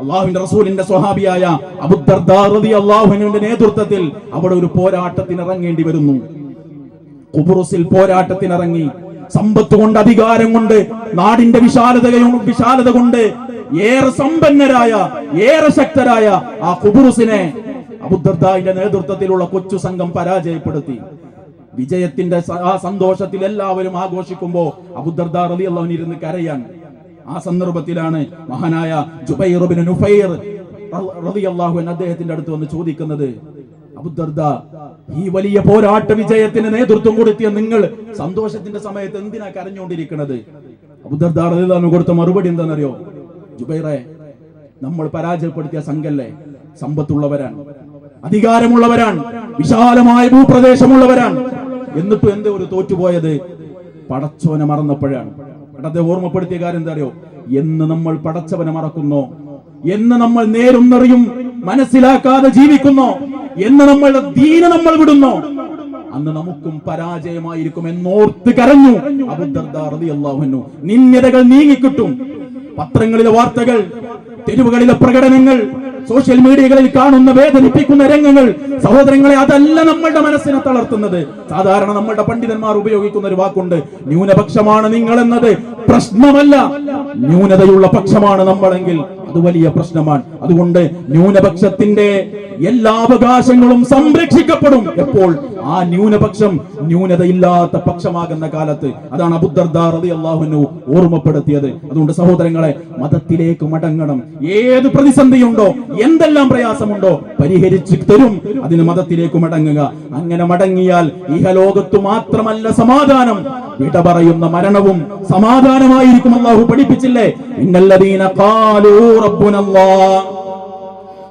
Speaker 2: അള്ളാഹുവിന്റെ റസൂലിന്റെ സ്വഹാബിയായ അബുദ്ദർദാറതി അള്ളാഹുവിന്റെ നേതൃത്വത്തിൽ അവിടെ ഒരു പോരാട്ടത്തിന് ഇറങ്ങേണ്ടി വരുന്നു. കുബുറുസിൽ പോരാട്ടത്തിനിറങ്ങി. സമ്പത്ത് കൊണ്ട് അധികാരം കൊണ്ട് നാടിന്റെ വിശാലതയും വിശാലത കൊണ്ട് ഏറെ സമ്പന്നരായ ഏറെ ശക്തരായ ആ കുബുറുസിനെ അബുദ്ദർദാന്റെ നേതൃത്വത്തിലുള്ള കൊച്ചു സംഘം പരാജയപ്പെടുത്തി. വിജയത്തിന്റെ ആ സന്തോഷത്തിൽ എല്ലാവരും ആഘോഷിക്കുമ്പോ അബുദർദാ റലി അള്ളവൻ ഇരുന്ന് കരയാൻ. ആ സന്ദർഭത്തിലാണ് മഹാനായ ജുബൈർ ഇബ്നു നുഫൈർ റളിയല്ലാഹു അദ്ദേഹത്തിന്റെ അടുത്ത് വന്ന് ചോദിക്കുന്നത് ഈ വലിയ പോരാട്ട വിജയത്തിന് നേതൃത്വം കൊടുത്തിയ നിങ്ങൾ സന്തോഷത്തിന്റെ സമയത്ത് എന്തിനാ കരഞ്ഞുകൊണ്ടിരിക്കുന്നത് അബുദർദ കൊടുത്ത മറുപടി എന്താണെന്നറിയോ? ജുബൈറെ നമ്മൾ പരാജയപ്പെടുത്തിയ സംഘല്ലേ? സമ്പത്തുള്ളവരാണ് അധികാരമുള്ളവരാണ് വിശാലമായ ഭൂപ്രദേശമുള്ളവരാണ്. എന്നിട്ടും എന്ത് ഒരു തോറ്റുപോയത് പടച്ചോനെ മറന്നപ്പോഴാണ്. പടത്തെ ഓർമ്മപ്പെടുത്തിയ കാര്യം എന്താ അറിയോ എന്ന് നമ്മൾ പടച്ചവനെ മറക്കുന്നു? എന്ന് നമ്മൾ നേരും നിറയും മനസ്സിലാക്കാതെ ജീവിക്കുന്നോ? എന്ന് നമ്മളുടെ ദീന നമ്മൾ വിടുന്നു. അന്ന് നമുക്കും പരാജയമായിരിക്കും എന്നോർത്ത് കരഞ്ഞു അബുദ്ദർദാഹു നിന്യതകൾ നീങ്ങിക്കിട്ടും. പത്രങ്ങളിലെ വാർത്തകൾ തെരുവുകളിലെ പ്രകടനങ്ങൾ സോഷ്യൽ മീഡിയകളിൽ കാണുന്ന വേദനിപ്പിക്കുന്ന രംഗങ്ങൾ സഹോദരങ്ങളെ അതല്ല നമ്മളുടെ മനസ്സിനെ തളർത്തുന്നത്. സാധാരണ നമ്മളുടെ പണ്ഡിതന്മാർ ഉപയോഗിക്കുന്ന ഒരു വാക്കുണ്ട് ന്യൂനപക്ഷമാണ് നിങ്ങൾ എന്നത് പ്രശ്നമല്ല. ന്യൂനതയുള്ള പക്ഷമാണ് നമ്മളെങ്കിൽ അത് വലിയ പ്രശ്നമാണ്. അതുകൊണ്ട് ന്യൂനപക്ഷത്തിന്റെ എല്ലാ അവകാശങ്ങളും സംരക്ഷിക്കപ്പെടും. എപ്പോൾ? ആ ന്യൂനപക്ഷം ന്യൂനതയില്ലാത്ത പക്ഷമാകുന്ന കാലത്ത്. അതാണ് അബുദർദാർ ഓർമ്മപ്പെടുത്തിയത്. അതുകൊണ്ട് സഹോദരങ്ങളെ മതത്തിലേക്ക് മടങ്ങണം. ഏത് പ്രതിസന്ധിയുണ്ടോ എന്തെല്ലാം പ്രയാസമുണ്ടോ പരിഹരിച്ചു തരും. അതിന് മതത്തിലേക്ക് മടങ്ങുക. അങ്ങനെ മടങ്ങിയാൽ ഇഹലോകത്തു മാത്രമല്ല സമാധാനം. വിട പറയുന്ന മരണവും സമാധാനമായിരിക്കും. അള്ളാഹു പഠിപ്പിച്ചില്ലേ? ഇന്നല്ലദീന ഖാലൂ റബ്ബുനല്ലാഹ്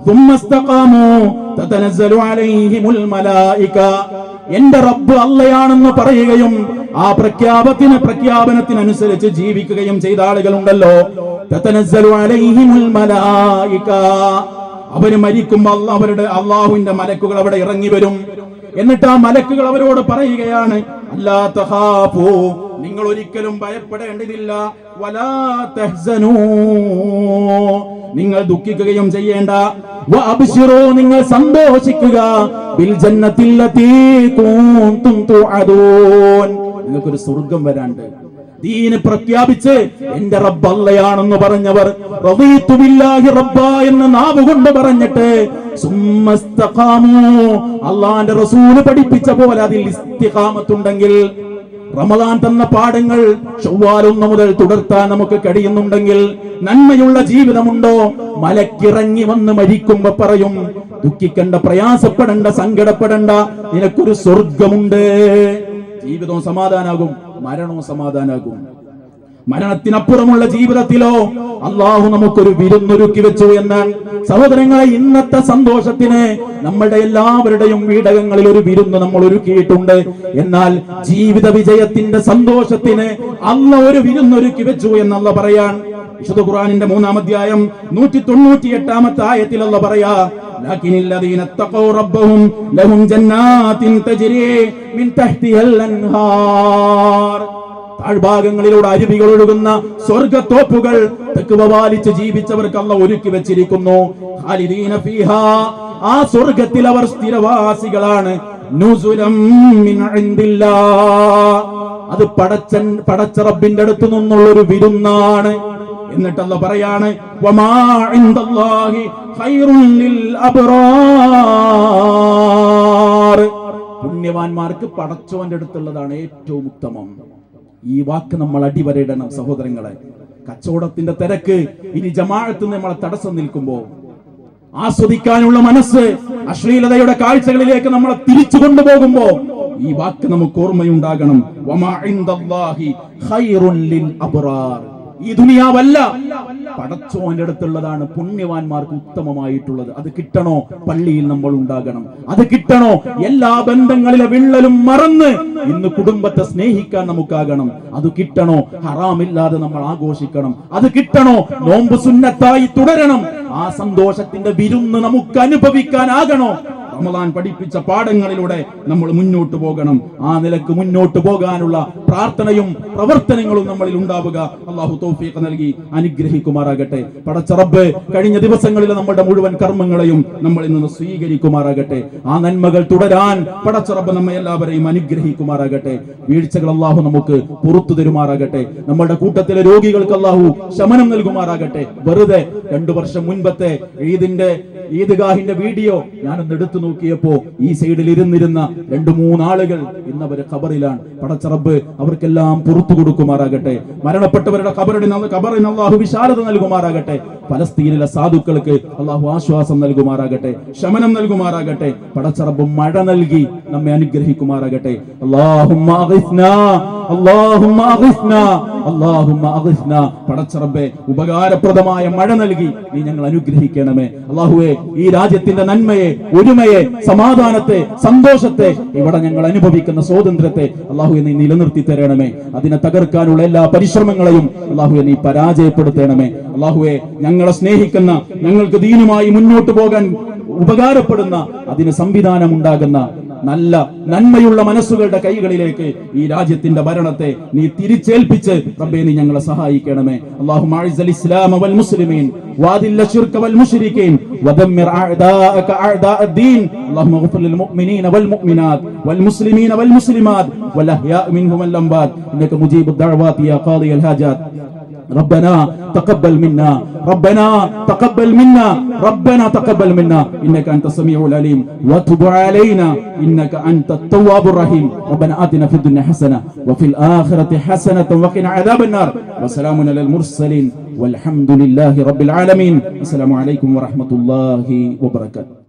Speaker 2: ثم استقاموا تتنزل عليهم الملائكة എന്റെ റബ്ബ് അല്ലയാണെന്ന് പറയുകയും ആ പ്രഖ്യാപത്തിന് പ്രഖ്യാപനത്തിനനുസരിച്ച് ജീവിക്കുകയും ചെയ്ത ആളുകളുണ്ടല്ലോ തതനസ്സലു അലൈഹിമുൽ മലായിക അവര് മരിക്കുമ്പോൾ അല്ല അവരുടെ അള്ളാഹുവിന്റെ മലക്കുകൾ അവിടെ ഇറങ്ങി വരും എന്നിട്ട് ആ മലക്കുകൾ അവരോട് പറയുകയാണ് അല്ലാ തഹാഫൂ നിങ്ങൾ ഒരിക്കലും ഭയപ്പെടേണ്ടതില്ല. വലാ തഹ്സനൂ. നിങ്ങൾ ദുഃഖിക്കുകയും ചെയ്യേണ്ട. നിങ്ങൾ സന്തോഷിക്കുക. നിങ്ങൾക്കൊരു സ്വർഗം വരാണ്ട്. ദീന് പ്രഖ്യാപിച്ച് എന്റെ റബ്ബ് അല്ലയാണെന്ന് പറഞ്ഞവർ റബ്ബ എന്ന് നാവ് കൊണ്ട് പറഞ്ഞിട്ട് അള്ളാന്റെ റസൂൽ പഠിപ്പിച്ച പോലെ അതിൽ ഇസ്തിഖാമത്തുണ്ടെങ്കിൽ റമദാൻ തന്ന പാഠങ്ങൾ ചൊവ്വാലൊന്ന് മുതൽ തുടർത്താൻ നമുക്ക് കഴിയുന്നുണ്ടെങ്കിൽ നന്മയുള്ള ജീവിതമുണ്ടോ? മലക്കിറങ്ങി വന്ന് മരിക്കുമ്പോ പറയും ദുഃഖിക്കണ്ട പ്രയാസപ്പെടണ്ട സങ്കടപ്പെടണ്ട നിനക്കൊരു സ്വർഗമുണ്ട് ജീവിതവും സമാധാനാകും. മരണവും സമാധാനാകും. മരണത്തിനപ്പുറമുള്ള ജീവിതത്തിലോ അള്ളാഹു നമുക്കൊരു വിരുന്നൊരുക്കി വെച്ചു എന്ന് സഹോദരങ്ങളെ ഇന്നത്തെ സന്തോഷത്തിന് നമ്മളുടെ എല്ലാവരുടെയും വീടകങ്ങളിൽ ഒരു വിരുന്ന് നമ്മൾ ഒരുക്കിയിട്ടുണ്ട്. എന്നാൽ ജീവിത വിജയത്തിന്റെ സന്തോഷത്തിന് അല്ല ഒരു വിരുന്നൊരുക്കി വെച്ചു എന്നല്ല പറയാൻ. വിശുദ്ധ ഖുറാനിന്റെ മൂന്നാം അധ്യായം നൂറ്റി തൊണ്ണൂറ്റി എട്ടാമത്തെ ആയത്തിലല്ല പറയാ لكن الذين اتقوا ربهم لهم جنات تجري من تحتها الأنهار താഴ്ഭാഗങ്ങളിലൂടെ അരുവികൾ ഒഴുകുന്ന സ്വർഗത്തോപ്പുകൾ തെക്കുവ പാലിച്ച് ജീവിച്ചവർക്ക് അല്ല ഒരുക്കി വെച്ചിരിക്കുന്നു ഖാലിദീന ഫീഹാ. ആ സ്വർഗത്തിൽ അവർ സ്ഥിരവാസികളാണ് നുസുലം മിൻ ഇൻദില്ലാ. അത് പടച്ചൻ പടച്ച റബ്ബിന്റെ അടുത്ത് നിന്നുള്ള ഒരു വിരുന്നാണ് പറയാണ് ഖൈറുൻ ലിൽ അബ്റാർ പുണ്യവാന്മാർക്ക് പടച്ചോന്റെ അടുത്തുള്ളതാണ് ഏറ്റവും ഉത്തമം. ഈ വാക്ക് നമ്മൾ അടിവരയിടണം സഹോദരങ്ങളെ. കച്ചവടത്തിന്റെ തിരക്ക് ഇനി ജമാഴത്ത് നമ്മളെ തടസ്സം നിൽക്കുമ്പോ ആസ്വദിക്കാനുള്ള മനസ്സ് അശ്ലീലതയുടെ കാഴ്ചകളിലേക്ക് നമ്മളെ തിരിച്ചു കൊണ്ടുപോകുമ്പോ ഈ വാക്ക് നമുക്ക് ഓർമ്മയുണ്ടാകണം. ഈ ദുനിയാവല്ല. പടച്ചോന്റെ അടുത്തുള്ളതാണ് പുണ്യവാന്മാർക്ക് ഉത്തമമായിട്ടുള്ളത്. അത് കിട്ടണോ? പള്ളിയിൽ നമ്മൾ ഉണ്ടാകണം. അത് കിട്ടണോ? എല്ലാ ബന്ധങ്ങളിലെ വിള്ളലും മറന്ന് ഇന്ന് കുടുംബത്തെ സ്നേഹിക്കാൻ നമുക്കാകണം. അത് കിട്ടണോ? ഹറാമില്ലാതെ നമ്മൾ ആഘോഷിക്കണം. അത് കിട്ടണോ? നോമ്പ് സുന്നത്തായി തുടരണം. ആ സന്തോഷത്തിന്റെ വിരുന്ന് നമുക്ക് അനുഭവിക്കാനാകണോ? റമദാൻ പഠിപ്പിച്ച പാഠങ്ങളിലൂടെ നമ്മൾ മുന്നോട്ട് പോകണം. ആ നിലയ്ക്ക് മുന്നോട്ട് പോകാനുള്ള പ്രാർത്ഥനയും പ്രവർത്തനങ്ങളും നമ്മളിൽ ഉണ്ടാവുക. അള്ളാഹു തൗഫീഖ് നൽകി അനുഗ്രഹിക്കുമാറാകട്ടെ. പടച്ചറബ് കഴിഞ്ഞ ദിവസങ്ങളിൽ നമ്മുടെ മുഴുവൻ കർമ്മങ്ങളെയും നമ്മളിൽ നിന്ന് സ്വീകരിക്കുമാറാകട്ടെ. ആ നന്മകൾ തുടരാൻ പടച്ചറബ് നമ്മെ എല്ലാവരെയും അനുഗ്രഹിക്കുമാറാകട്ടെ. വീഴ്ചകൾ അള്ളാഹു നമുക്ക് പുറത്തു തരുമാറാകട്ടെ. നമ്മുടെ കൂട്ടത്തിലെ രോഗികൾക്ക് അള്ളാഹു ശമനം നൽകുമാറാകട്ടെ. വെറുതെ രണ്ടു വർഷം മുൻപത്തെ ഈദിന്റെ ഈദ്ഗാഹിന്റെ വീഡിയോ ഞാനൊന്ന് എടുത്തു നോക്കിയപ്പോ ഈ സൈഡിൽ ഇരുന്നിരുന്ന രണ്ടു മൂന്നാളുകൾ ഇന്നവര് ഖബറിലാണ്. പടച്ചറബ് അവർക്കെല്ലാം പുറത്തു കൊടുക്കുമാറാകട്ടെ. മരണപ്പെട്ടവരുടെ ഖബറിന് ഖബറിന് അള്ളാഹു വിശാലത നൽകുമാറാകട്ടെ. പലസ്തീനിലെ സാധുക്കൾക്ക് അള്ളാഹു ആശ്വാസം നൽകുമാറാകട്ടെ. ശമനം നൽകുമാറാകട്ടെ. പടച്ചറബ് മഴ നൽകി നമ്മെ അനുഗ്രഹിക്കുമാറാകട്ടെ. അള്ളാഹുമ്മ ഉപകാരപ്രദമായ മഴ നൽകി നീ ഞങ്ങൾ അനുഗ്രഹിക്കണമേ. അള്ളാഹുവെ ഈ രാജ്യത്തിന്റെ നന്മയെ ഒരുമയെ സമാധാനത്തെ സന്തോഷത്തെ ഇവിടെ ഞങ്ങൾ അനുഭവിക്കുന്ന സ്വാതന്ത്ര്യത്തെ അള്ളാഹുവെ നീ നിലനിർത്തി തരണമേ. അതിനെ തകർക്കാനുള്ള എല്ലാ പരിശ്രമങ്ങളെയും അള്ളാഹുവെ നീ പരാജയപ്പെടുത്തണമേ. അള്ളാഹുവെ ഞങ്ങളെ സ്നേഹിക്കുന്ന ഞങ്ങൾക്ക് ദീനുമായി മുന്നോട്ട് പോകാൻ ഉപകാരപ്പെടുന്ന അതിന് സംവിധാനം ഉണ്ടാകുന്ന നല്ല നന്മയുള്ള മനസ്സുകളുടെ കൈകളിലേക്ക് ഈ രാജ്യത്തിന്റെ ഭരണത്തെ നീ തിരിച്ചേൽപ്പിച്ച് റബ്ബേ നീ ഞങ്ങളെ സഹായിക്കണമേ അല്ലാഹു മാഇസൽ ഇസ്ലാമ വൽ മുസ്ലിമീൻ വാദില്ല ശിർക വൽ മുശ്രിക്കീൻ വദമ്മിർ അഅദാഅക അഅദാഅ الدين اللهم اغفر للمؤمنين والمؤمنات والمسلمين والمسلمات والاحياء منهم والاموات انك مجيب الدعوات يا قاضي الحاجات ربنا تقبل منا. ربنا تقبل منا. ربنا تقبل منا. إنك أنت السميع العليم. وتب علينا. إنك أنت التواب الرحيم. ربنا آتنا في الدنيا حسنة وفي الآخرة حسنة وقنا عذاب النار. وسلام على المرسلين. والحمد لله رب العالمين. السلام عليكم ورحمة الله وبركاته.